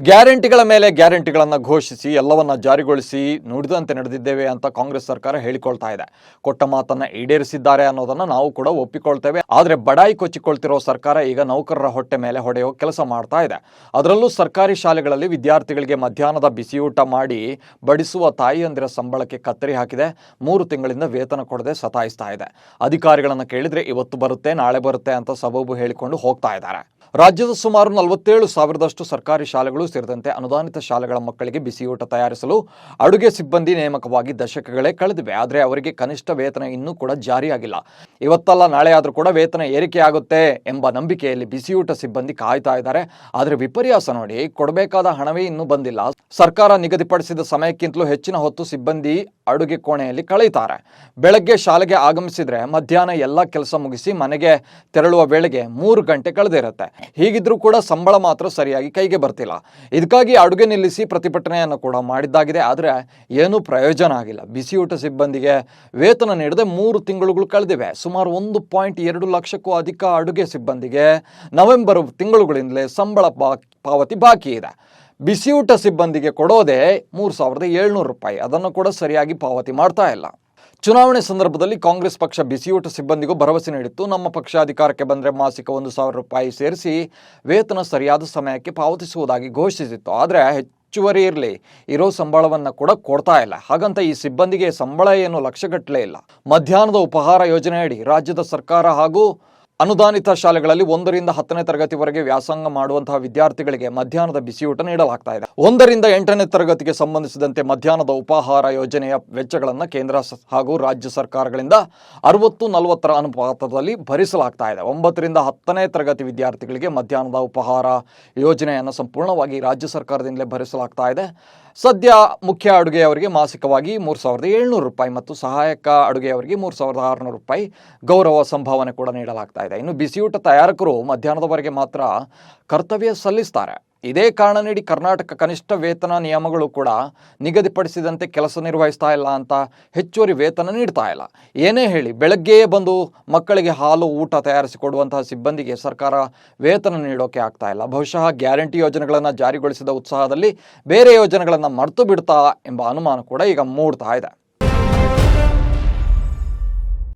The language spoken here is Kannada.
ಗ್ಯಾರಂಟಿಗಳ ಮೇಲೆ ಗ್ಯಾರಂಟಿಗಳನ್ನು ಘೋಷಿಸಿ, ಎಲ್ಲವನ್ನ ಜಾರಿಗೊಳಿಸಿ ನುಡಿದಂತೆ ನಡೆದಿದ್ದೇವೆ ಅಂತ ಕಾಂಗ್ರೆಸ್ ಸರ್ಕಾರ ಹೇಳಿಕೊಳ್ತಾ ಇದೆ. ಕೊಟ್ಟ ಮಾತನ್ನ ಈಡೇರಿಸಿದ್ದಾರೆ ಅನ್ನೋದನ್ನ ನಾವು ಕೂಡ ಒಪ್ಪಿಕೊಳ್ತೇವೆ. ಆದರೆ ಬಡಾಯಿ ಕೊಚ್ಚಿಕೊಳ್ತಿರೋ ಸರ್ಕಾರ ಈಗ ನೌಕರರ ಹೊಟ್ಟೆ ಮೇಲೆ ಹೊಡೆಯೋ ಕೆಲಸ ಮಾಡ್ತಾ ಇದೆ. ಅದರಲ್ಲೂ ಸರ್ಕಾರಿ ಶಾಲೆಗಳಲ್ಲಿ ವಿದ್ಯಾರ್ಥಿಗಳಿಗೆ ಮಧ್ಯಾಹ್ನದ ಬಿಸಿಯೂಟ ಮಾಡಿ ಬಡಿಸುವ ತಾಯಿಯಂದಿರ ಸಂಬಳಕ್ಕೆ ಕತ್ತರಿ ಹಾಕಿದೆ. ಮೂರು ತಿಂಗಳಿಂದ ವೇತನ ಕೊಡದೆ ಸತಾಯಿಸ್ತಾ ಇದೆ. ಅಧಿಕಾರಿಗಳನ್ನು ಕೇಳಿದ್ರೆ ಇವತ್ತು ಬರುತ್ತೆ, ನಾಳೆ ಬರುತ್ತೆ ಅಂತ ಸಬಬು ಹೇಳಿಕೊಂಡು ಹೋಗ್ತಾ ಇದ್ದಾರೆ. ರಾಜ್ಯದ ಸುಮಾರು ನಲವತ್ತೇಳು ಸಾವಿರದಷ್ಟು ಸರ್ಕಾರಿ ಶಾಲೆಗಳು ಸೇರಿದಂತೆ ಅನುದಾನಿತ ಶಾಲೆಗಳ ಮಕ್ಕಳಿಗೆ ಬಿಸಿಯೂಟ ತಯಾರಿಸಲು ಅಡುಗೆ ಸಿಬ್ಬಂದಿ ನೇಮಕವಾಗಿ ದಶಕಗಳೇ ಕಳೆದಿವೆ. ಆದರೆ ಅವರಿಗೆ ಕನಿಷ್ಠ ವೇತನ ಇನ್ನೂ ಕೂಡ ಜಾರಿಯಾಗಿಲ್ಲ. ಇವತ್ತಲ್ಲ ನಾಳೆ ಆದರೂ ಕೂಡ ವೇತನ ಏರಿಕೆಯಾಗುತ್ತೆ ಎಂಬ ನಂಬಿಕೆಯಲ್ಲಿ ಬಿಸಿಯೂಟ ಸಿಬ್ಬಂದಿ ಕಾಯ್ತಾ ಇದ್ದಾರೆ. ಆದರೆ ವಿಪರ್ಯಾಸ ನೋಡಿ, ಕೊಡಬೇಕಾದ ಹಣವೇ ಇನ್ನೂ ಬಂದಿಲ್ಲ. ಸರ್ಕಾರ ನಿಗದಿಪಡಿಸಿದ ಸಮಯಕ್ಕಿಂತಲೂ ಹೆಚ್ಚಿನ ಹೊತ್ತು ಸಿಬ್ಬಂದಿ ಅಡುಗೆ ಕೋಣೆಯಲ್ಲಿ ಕಳೆಯುತ್ತಾರೆ ಬೆಳಗ್ಗೆ ಶಾಲೆಗೆ ಆಗಮಿಸಿದ್ರೆ ಮಧ್ಯಾಹ್ನ ಎಲ್ಲ ಕೆಲಸ ಮುಗಿಸಿ ಮನೆಗೆ ತೆರಳುವ ವೇಳೆಗೆ ಮೂರು ಗಂಟೆ ಕಳೆದಿರುತ್ತೆ ಹೀಗಿದ್ರೂ ಕೂಡ ಸಂಬಳ ಮಾತ್ರ ಸರಿಯಾಗಿ ಕೈಗೆ ಬರ್ತಿಲ್ಲ. ಇದಕ್ಕಾಗಿ ಅಡುಗೆ ನಿಲ್ಲಿಸಿ ಪ್ರತಿಭಟನೆಯನ್ನು ಕೂಡ ಮಾಡಿದ್ದಾಗಿದೆ. ಆದರೆ ಏನೂ ಪ್ರಯೋಜನ ಆಗಿಲ್ಲ. ಬಿಸಿಯೂಟ ಸಿಬ್ಬಂದಿಗೆ ವೇತನ ನೀಡದೆ ಮೂರು ತಿಂಗಳುಗಳು ಕಳೆದಿವೆ. ಸುಮಾರು ಒಂದು ಪಾಯಿಂಟ್ ಎರಡು ಲಕ್ಷಕ್ಕೂ ಅಧಿಕ ಅಡುಗೆ ಸಿಬ್ಬಂದಿಗೆ ನವೆಂಬರ್ ತಿಂಗಳುಗಳಿಂದಲೇ ಸಂಬಳ ಪಾವತಿ ಬಾಕಿ ಇದೆ. ಬಿಸಿಯೂಟ ಸಿಬ್ಬಂದಿಗೆ ಕೊಡೋದೇ ಮೂರು ಸಾವಿರದ ಏಳ್ನೂರು ರೂಪಾಯಿ. ಅದನ್ನು ಕೂಡ ಸರಿಯಾಗಿ ಪಾವತಿ ಮಾಡ್ತಾ ಇಲ್ಲ. ಚುನಾವಣೆ ಸಂದರ್ಭದಲ್ಲಿ ಕಾಂಗ್ರೆಸ್ ಪಕ್ಷ ಬಿಸಿಯೂಟ ಸಿಬ್ಬಂದಿಗೂ ಭರವಸೆ ನೀಡಿತ್ತು. ನಮ್ಮ ಪಕ್ಷ ಅಧಿಕಾರಕ್ಕೆ ಬಂದರೆ ಮಾಸಿಕ ಒಂದು ಸಾವಿರ ರೂಪಾಯಿ ಸೇರಿಸಿ ವೇತನ ಸರಿಯಾದ ಸಮಯಕ್ಕೆ ಪಾವತಿಸುವುದಾಗಿ ಘೋಷಿಸಿತ್ತು. ಆದರೆ ಹೆಚ್ಚುವರಿ ಇರಲಿ, ಇರೋ ಸಂಬಳವನ್ನು ಕೂಡ ಕೊಡ್ತಾ ಇಲ್ಲ. ಹಾಗಂತ ಈ ಸಿಬ್ಬಂದಿಗೆ ಸಂಬಳ ಏನು ಲಕ್ಷಗಟ್ಟಲೆ ಇಲ್ಲ. ಮಧ್ಯಾಹ್ನದ ಉಪಹಾರ ಯೋಜನೆಯಡಿ ರಾಜ್ಯದ ಸರ್ಕಾರ ಹಾಗೂ ಅನುದಾನಿತ ಶಾಲೆಗಳಲ್ಲಿ ಒಂದರಿಂದ ಹತ್ತನೇ ತರಗತಿವರೆಗೆ ವ್ಯಾಸಂಗ ಮಾಡುವಂತಹ ವಿದ್ಯಾರ್ಥಿಗಳಿಗೆ ಮಧ್ಯಾಹ್ನದ ಬಿಸಿಯೂಟ ನೀಡಲಾಗ್ತಾ ಇದೆ. ಒಂದರಿಂದ ಎಂಟನೇ ತರಗತಿಗೆ ಸಂಬಂಧಿಸಿದಂತೆ ಮಧ್ಯಾಹ್ನದ ಉಪಹಾರ ಯೋಜನೆಯ ವೆಚ್ಚಗಳನ್ನು ಕೇಂದ್ರ ಹಾಗೂ ರಾಜ್ಯ ಸರ್ಕಾರಗಳಿಂದ ಅರವತ್ತು ನಲವತ್ತರ ಅನುಪಾತದಲ್ಲಿ ಭರಿಸಲಾಗ್ತಾ ಇದೆ. ಒಂಬತ್ತರಿಂದ ಹತ್ತನೇ ತರಗತಿ ವಿದ್ಯಾರ್ಥಿಗಳಿಗೆ ಮಧ್ಯಾಹ್ನದ ಉಪಹಾರ ಯೋಜನೆಯನ್ನು ಸಂಪೂರ್ಣವಾಗಿ ರಾಜ್ಯ ಸರ್ಕಾರದಿಂದಲೇ ಭರಿಸಲಾಗ್ತಾ ಇದೆ. ಸದ್ಯ ಮುಖ್ಯ ಅಡುಗೆಯವರಿಗೆ ಮಾಸಿಕವಾಗಿ ಮೂರು ಸಾವಿರದ ಏಳ್ನೂರು ರೂಪಾಯಿ ಮತ್ತು ಸಹಾಯಕ ಅಡುಗೆಯವರಿಗೆ ಮೂರು ಸಾವಿರದ ಆರುನೂರು ರೂಪಾಯಿ ಗೌರವ ಸಂಭಾವನೆ ಕೂಡ ನೀಡಲಾಗ್ತಾ ಇದೆ. ಇನ್ನು ಬಿಸಿಯೂಟ ತಯಾರಕರು ಮಧ್ಯಾಹ್ನದವರೆಗೆ ಮಾತ್ರ ಕರ್ತವ್ಯ ಸಲ್ಲಿಸ್ತಾರೆ. ಇದೇ ಕಾರಣ ನೀಡಿ ಕರ್ನಾಟಕ ಕನಿಷ್ಠ ವೇತನ ನಿಯಮಗಳು ಕೂಡ ನಿಗದಿಪಡಿಸಿದಂತೆ ಕೆಲಸ ನಿರ್ವಹಿಸ್ತಾ ಇಲ್ಲ ಅಂತ ಹೆಚ್ಚುವರಿ ವೇತನ ನೀಡ್ತಾ ಇಲ್ಲ. ಏನೇ ಹೇಳಿ, ಬೆಳಗ್ಗೆಯೇ ಬಂದು ಮಕ್ಕಳಿಗೆ ಹಾಲು, ಊಟ ತಯಾರಿಸಿ ಕೊಡುವಂತಹ ಸಿಬ್ಬಂದಿಗೆ ಸರ್ಕಾರ ವೇತನ ನೀಡೋಕೆ ಆಗ್ತಾ ಇಲ್ಲ. ಬಹುಶಃ ಗ್ಯಾರಂಟಿ ಯೋಜನೆಗಳನ್ನು ಜಾರಿಗೊಳಿಸಿದ ಉತ್ಸಾಹದಲ್ಲಿ ಬೇರೆ ಯೋಜನೆಗಳನ್ನು ಮರೆತು ಬಿಡ್ತಾ ಎಂಬ ಅನುಮಾನ ಕೂಡ ಈಗ ಮೂಡ್ತಾ ಇದೆ.